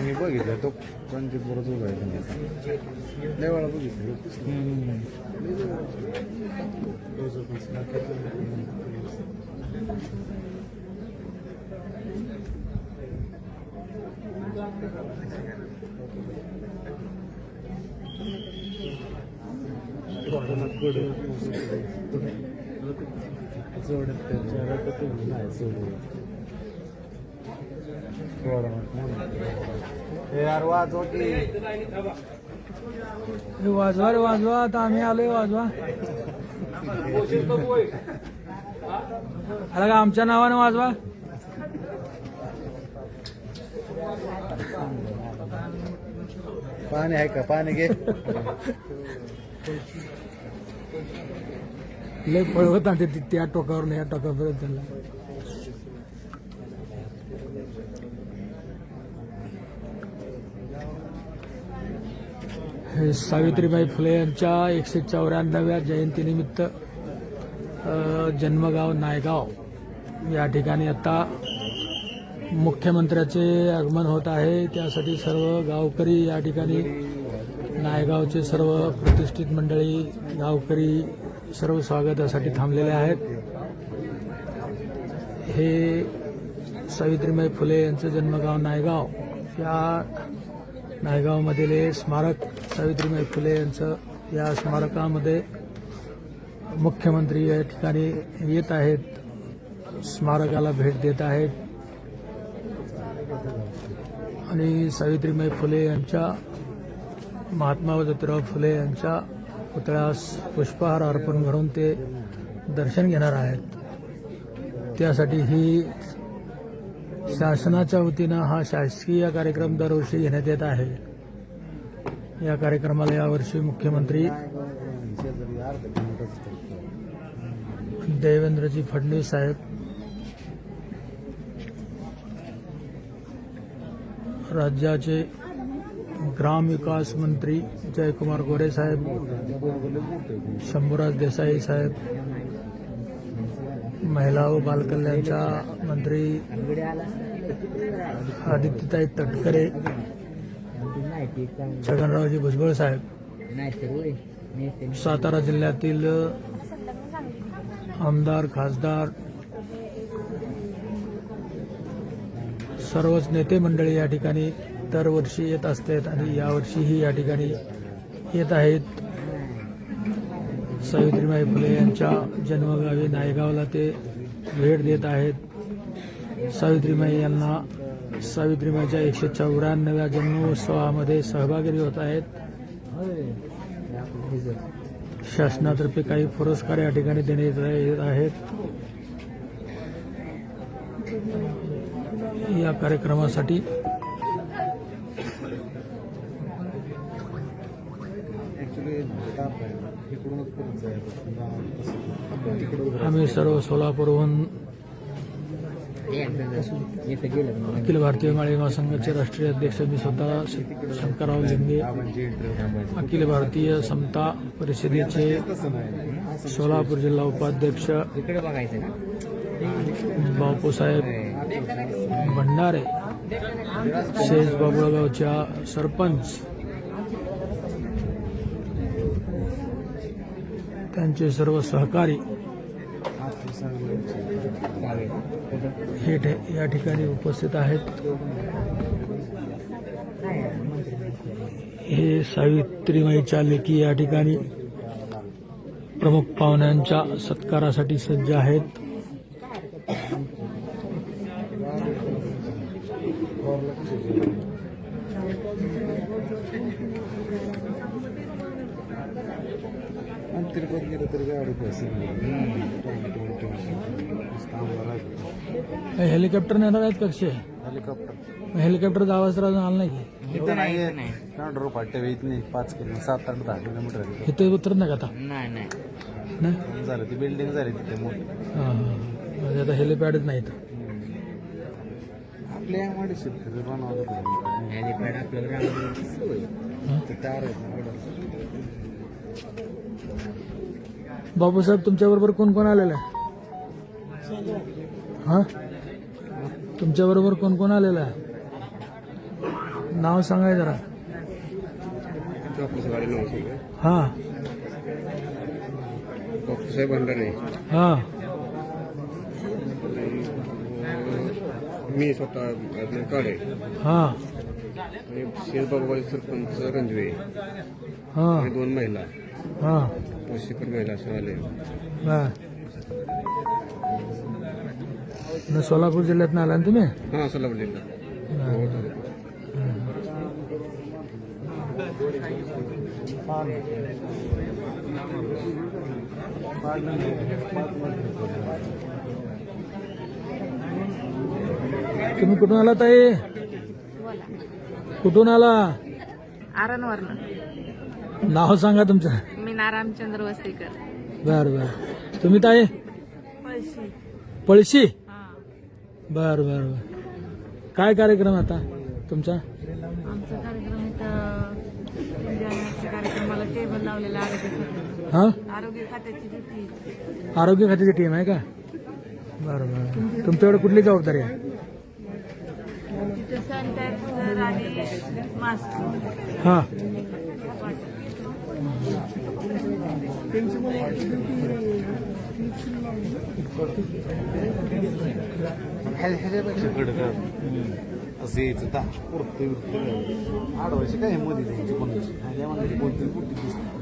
मी बघितलं तो रणजित बरोबर उभा आहे त्यांनी. लय जोडत नाही हे यार वाजव की वाजवा रे वाजवा आता आम्ही आलोय वाजवा आला का आमच्या नावाने वाजवा पाणी आहे का? पाणी घे. लय पळवत आणते ती त्या टोकावरून या टोकापर्यंत त्याला हे सावित्रीबाई फुले यांच्या एकशे चौऱ्याण्णव्या जयंतीनिमित्त जन्मगाव नायगाव या ठिकाणी आता मुख्यमंत्र्याचे आगमन होत आहे. त्यासाठी सर्व गावकरी या ठिकाणी नायगावचे सर्व प्रतिष्ठित मंडळी गावकरी सर्व स्वागतासाठी थांबलेले आहेत. हे सावित्रीबाई फुले यांचं जन्मगाव नायगाव. या नायगावमधील हे स्मारक सावित्रीबाई फुले यांचं या स्मारकामध्ये मुख्यमंत्री या ठिकाणी येत आहेत स्मारकाला भेट देत आहेत. आणि सावित्रीबाई फुले यांच्या महात्मा ज्योतिराव फुले यांच्या पुतळ्यास पुष्पहार अर्पण करून ते दर्शन घेणार आहेत. त्यासाठी ही शासनाच्या वतीनं हा शासकीय कार्यक्रम दरवर्षी घेण्यात येत आहे. या कार्यक्रमाला यावर्षी मुख्यमंत्री देवेंद्रजी फडणवीस साहेब राज्याचे ग्राम विकास मंत्री जयकुमार गोरे साहेब शंभूराज देसाई साहेब महिला व बालकल्याणच्या मंत्री आदित्यताई तटकरे छगनरावजी भुजबळ साहेब सातारा जिल्ह्यातील आमदार खासदार सर्वच नेते मंडळी या ठिकाणी दरवर्षी येत असतात आणि यावर्षीही या ठिकाणी येत आहेत. सावित्रीबाई फुले यांच्या जन्मगावी नायगावला ते भेट देत आहेत. सावित्रीबाई यांना सावित्रीबाईच्या एकशे चौऱ्याण्णव्या जन्मोत्सवामध्ये सहभागी होत आहेत. शासनातर्फे काही पुरस्कार या ठिकाणी देण्यात येत आहेत. या कार्यक्रमासाठी आम्ही सर्व सोलापूरहून अखिल भारतीय माळी महासंघाचे राष्ट्रीय अध्यक्ष मी स्वतः शंकरराव लिंगे अखिल भारतीय समता परिषदेचे सोलापूर जिल्हा उपाध्यक्ष बापूसाहेब भंडारे शेज बाबुळगावच्या सरपंच त्यांचे सर्व सहकारी हे ठे- या ठिकाणी उपस्थित आहेत. हे सावित्रीमाईच्या लेखी या ठिकाणी प्रमुख पाहुण्यांच्या सत्कारासाठी सज्ज आहेत. तिरुपत गेलं तरी गाडी पैसे हेलिकॉप्टर नेणार आहेत कसे हेलिकॉप्टर हेलिकॉप्टर. आवाज तर अजून आला नाही की? इथं नाही कांडरो फाट्या येत नाही पाच किलो सात आठ दहा किलोमीटर इथे उतरत नाही का आता? नाही नाही. नाही. झालं ती बिल्डिंग झाली तिथे मोठी. हां हां. म्हणजे आता हेलिपॅडच नाही इथं. आपल्या यामध्ये शेतकरी. हेलिपॅड आपल्याला तार आहेत बापूसाहेब तुमच्याबरोबर कोण कोण आलेलं आहे? हां? तुमच्याबरोबर कोण कोण आलेलं आहे? नाव सांगाय जरा. हां. साहेब भंडारे हां. मी स्वतः काळे हां. आणि शेरबाबाई सरपंच रंजवे. हां. आणि दोन महिला. हां. पशुकर महिला असं आले बर न सोलापूर जिल्ह्यात आला ना तुम्ही? हां सोलापूर जिल्हा हो, तुम्ही कुठून आला ताई? कुठून आला? आरणवरनं. नाव सांगा तुमचं. मी नारायणचंद्र वसईकर. बर बर. तुम्ही ताई? पळशी. हा. बर बर बर. काय कार्यक्रम आता तुमचा? आमचा कार्यक्रम इथं जाण्याच्या कार्यक्रमाला टेबल लावलेला आरोग्य खात्याचं हा? आरोग्य खात्याची ड्युटी आरोग्य खात्याची टीम आहे का? बरं बरं. तुमच्याकडे कुठली जबाबदारी आहे? तिथं सॅनिटायझर आणि मास्क हा. ह्या- ह्याच्यापेक्षा कडक असं यायचं. ता वृत्ती वृत्ती आडवायची काय मध्ये द्यायची कोणाची ह्याच्यामध्ये कोणतरी कुठली दिसते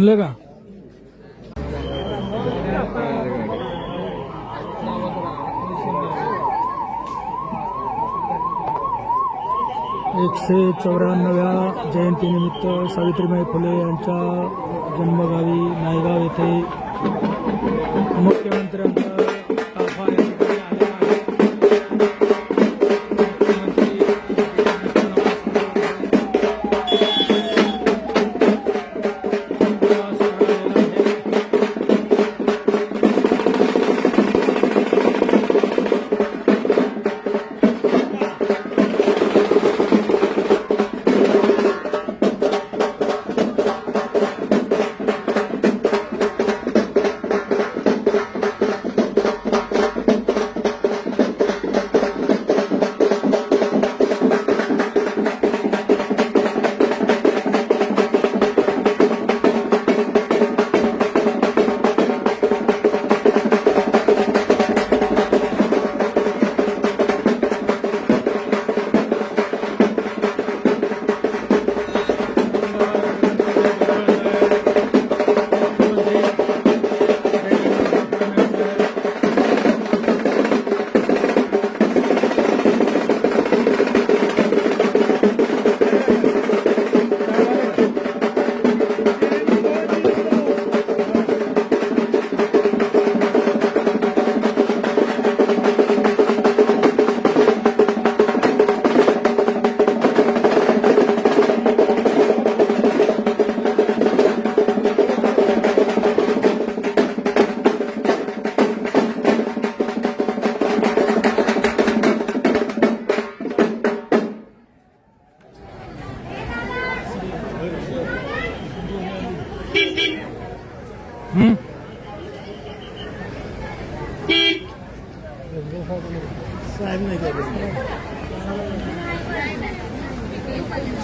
दमले का एकशे चौऱ्याण्णव्या जयंतीनिमित्त सावित्रीबाई फुले यांच्या जन्मगावी नायगाव येथे मुख्य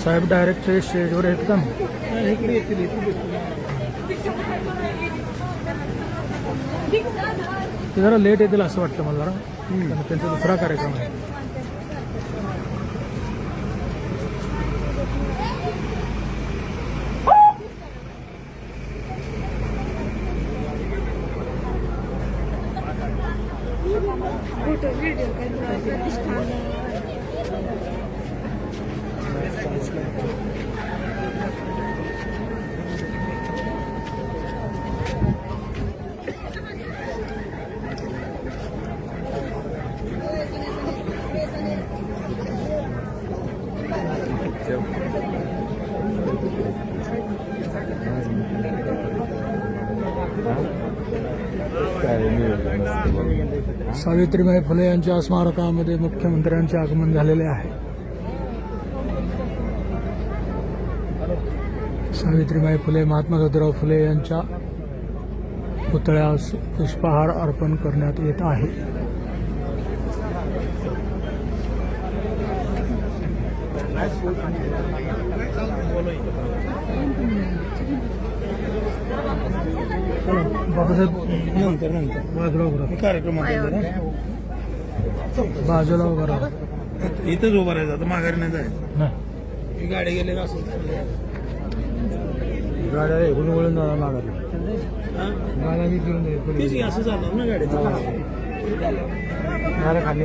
साहेब डायरेक्ट स्टेजवर आहेत का ते। जरा लेट येतील असं वाटतं मला जरा कारण त्यांचा दुसरा कार्यक्रम आहे सावित्रीबाई फुले यांच्या स्मारकामध्ये मुख्यमंत्र्यांचे आगमन झालेले आहे. सावित्रीबाई फुले महात्मा ज्योतिराव फुले यांच्या पुतळ्यास पुष्पहार अर्पण करण्यात येत आहे. बाबासाहेब नंतर नंतर. बाजूला उभा राहा. कार्यक्रम बाजूला उभा राहा. इथंच उभं राहायचं आता माघारी नाही जायचं. नाही. ही गाडी गेले का असं गाड्या इकडून वळून जाणार मागायला गाड्या मी फिरून जाईल तेच की असं ना खाली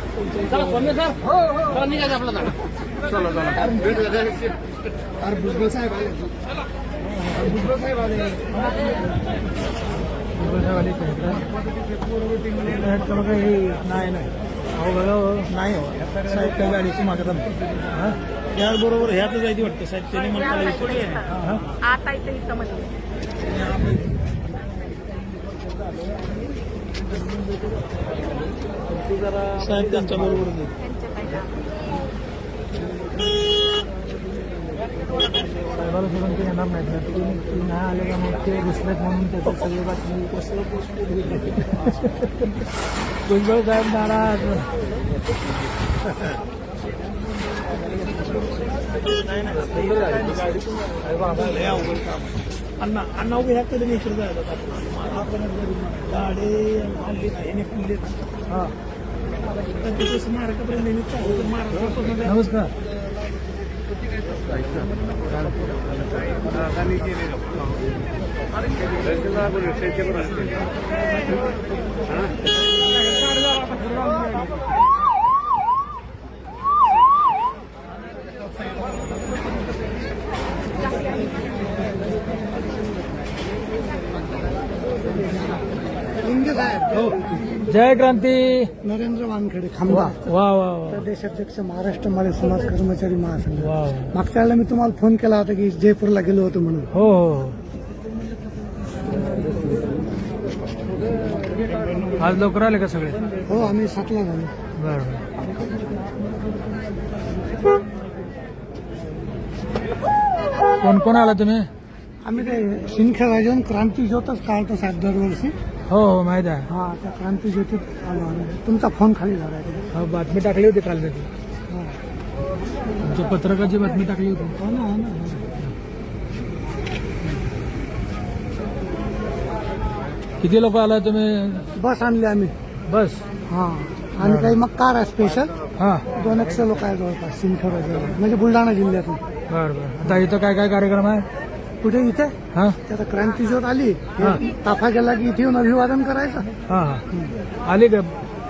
झालं भुजबळसाहेबांनी सांगितलं. नाही तर मग हे नाही नाही अहो हो, नाही हो. साहेब त्या गाडीची मागत हा? त्याचबरोबर ह्यात जायची वाटतं. साहेब त्याने मला आता इथं इथं म्हटलं साहेब त्यांच्या बरोबर साहेबाला सोडून ते येणार नाहीत ना. ते ते नाही आले का मग ते घुसलेत म्हणून त्याचं सगळी बातमी कसं भुजबळ साहेब नाराज. अवघड काम अण्णा अण्णा उभे ह्या कधी आपण गाडी आणली नाही याने खुलली हा. स्मारकापर्यंत नेहमी चालू जायचं. नमस्कार. लिंगे साहेब हो जय क्रांती. नरेंद्र वानखेडे खांबा. वा वा वा. प्रदेशाध्यक्ष महाराष्ट्र माले समाज कर्मचारी महासंघ. वा. मागच्या वेळेला मी तुम्हाला फोन केला होता की जयपूरला गेलो होतो म्हणून. हो हो. आज लवकर आले का सगळे? हो आम्ही सातला झालो. बरं कोण कोण आला तुम्ही? आम्ही ते सिंदखेड राजून क्रांती ज्योतच काढतो साहेब दरवर्षी. हो हो माहीत आहे. हा त्या क्रांती ज्योतीत आलो आम्ही. तुमचा फोन खाली झाला आहे. हो, बातमी टाकली होती काल हा. तुमच्या पत्रकाची बातमी टाकली होती. हो ना हो ना हो ना. किती लोक आला तुम्ही? बस आणली आम्ही. बस? हा. आणि काही मग कार आहे स्पेशल हा. दोन एकशे लोक आहे जवळपास सिंदखेड म्हणजे बुलढाणा जिल्ह्यातून. बरं बरं. आता इथं काय काय कार्यक्रम आहे? कुठे इथे? हा. आता क्रांती ज्योत आली. हा. ताफा गेला की इथे येऊन अभिवादन करायचं. हा हा. आली का?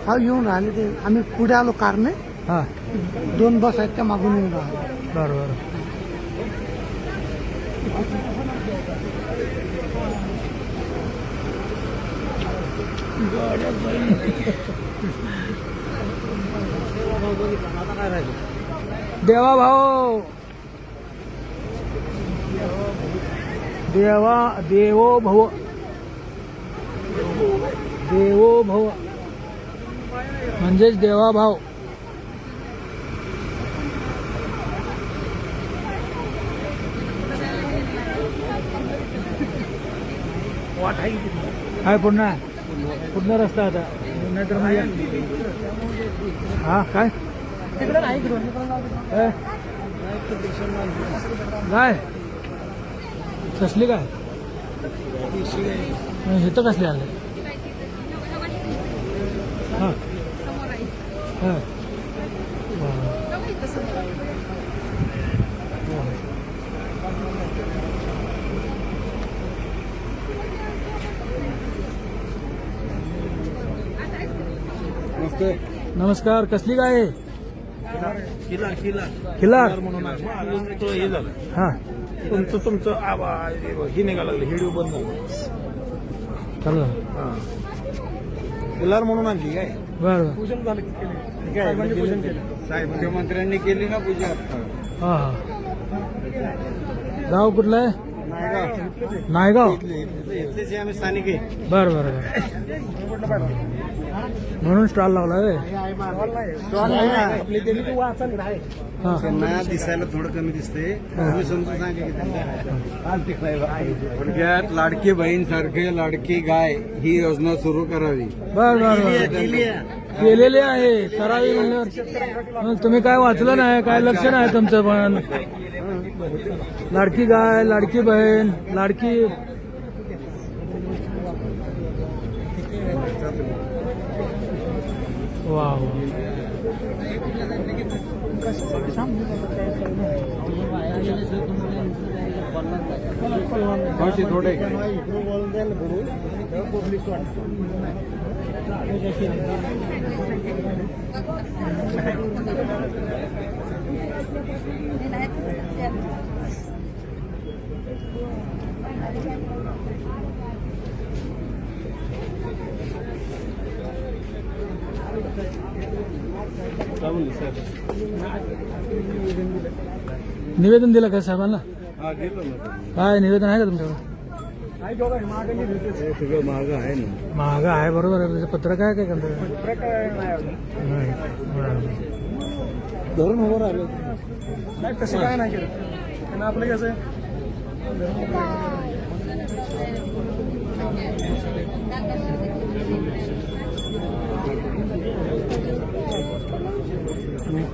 हा येऊन राहिले ते. आम्ही पुढे आलो कारने. हा. दोन बस आहेत त्या मागून येऊन राहिले बरं बरं. देवा भाऊ. देवा देवो भव. देवो भव. म्हणजेच देवा भाव. काय पुन्हा? पुन्हा रस्ता आता. नाहीतर मग. हा काय? काय? कसली काय? हे तर कसले आले? हा. हा. नमस्कार कसली काय आहे किला किला खिलार म्हणून हा. तुमचं तुमचं आवाज हे निघायला लागलं व्हिडिओ बंद झाला. चालू किल्लार म्हणून आणली काय? बरं बरं. पूजन झालं की केलं? साहेबांनी पूजन केलं. मुख्यमंत्र्यांनी केली ना पूजा? हा हा. गाव कुठलं आहे? नायगाव. इथलेच आम्ही स्थानिक आहे. बरं बरं बरं. म्हणून स्टॉल लावला रे. हा. त्यांना दिसायला थोडं कमी दिसते तुम्ही समजून सांगा की त्यांना थोडक्यात लाडकी बहीण सारखे लाडकी गाय ही योजना सुरू करावी. बर बर बर. केलेले आहे. करावी म्हणल्यावर. तुम्ही काय वाचलं नाही? काय लक्ष नाही तुमचं पण? लाडकी गाय लाडकी बहीण लाडकी वा वा. मावशी थोडे निवेदन दिलं काय साहेबांना? हा काय निवेदन आहे का तुमच्याकडे? हे महाग आहे ना. महाग आहे बरोबर आहे. त्याचं पत्रक आहे काय नाही बरं. धरून उभं राहिलं. नाही तसं काय नाही केलं. आपलं कसं? आहे ね。